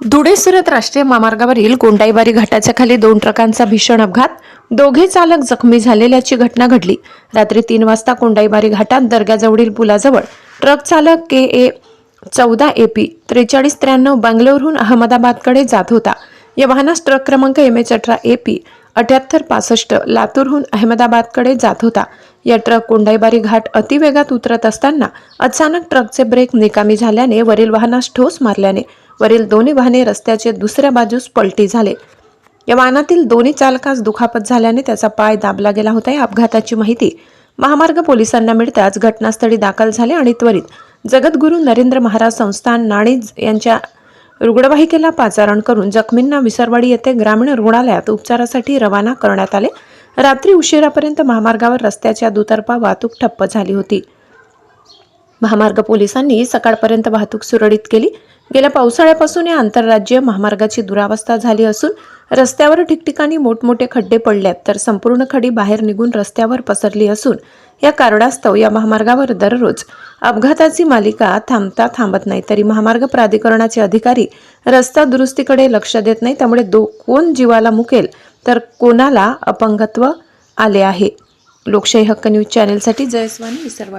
धुळे सुरत राष्ट्रीय महामार्गावरील कोंडाईबारी घाटाच्या खाली दोन ट्रकांचा भीषण अपघात. दोघे चालक जखमी झालेल्याची घटना घडली. रात्री तीन वाजता कोंडाईबारी घाटात दर्ग्याजवळील पुलाजवळ ट्रक चालक के ए चौदा ए पी त्रेचाळीस त्र्याण्णव बंगलोरहून अहमदाबादकडे जात होता. या वाहनास ट्रक क्रमांक एम एच अठरा ए पी अठ्याहत्तर पासष्ट लातूरहून अहमदाबादकडे जात होता. या ट्रक कोंडाईबारी घाट अतिवेगात उतरत असताना अचानक ट्रकचे ब्रेक निकामी झाल्याने वरील वाहनास ठोस मारल्याने वरील दोन्ही वाहने रस्त्याचे दुसऱ्या बाजूस पलटी झाले. या वाहनातील दोन्ही चालकास दुखापत झाल्याने त्याचा पाय दाबला गेला होता. या अपघाताची माहिती महामार्ग पोलिसांना मिळताच घटनास्थळी दाखल झाले आणि त्वरित जगद्गुरू नरेंद्र महाराज संस्थान नाणीज यांच्या रुग्णवाहिकेला पाचारण करून जखमींना विसरवाडी येथे ग्रामीण रुग्णालयात उपचारासाठी रवाना करण्यात आले. रात्री उशिरापर्यंत महामार्गावर रस्त्याच्या दुतर्फा वाहतूक ठप्प झाली होती. महामार्ग पोलिसांनी सकाळपर्यंत वाहतूक सुरळीत केली. गेल्या पावसाळ्यापासून या आंतरराज्य महामार्गाची दुरावस्था झाली असून रस्त्यावर ठिकठिकाणी मोठमोठे खड्डे पडल्यात तर संपूर्ण खडी बाहेर निघून रस्त्यावर पसरली असून या कारणास्तव या महामार्गावर दररोज अपघाताची मालिका थांबता थांबत नाही. तरी महामार्ग प्राधिकरणाचे अधिकारी रस्ता दुरुस्तीकडे लक्ष देत नाही त्यामुळे दो कोण जीवाला मुकेल तर कोणाला अपंगत्व आले आहे? लोकशाही हक्क न्यूज चॅनेलसाठी जयस्वानी विसरवाडी.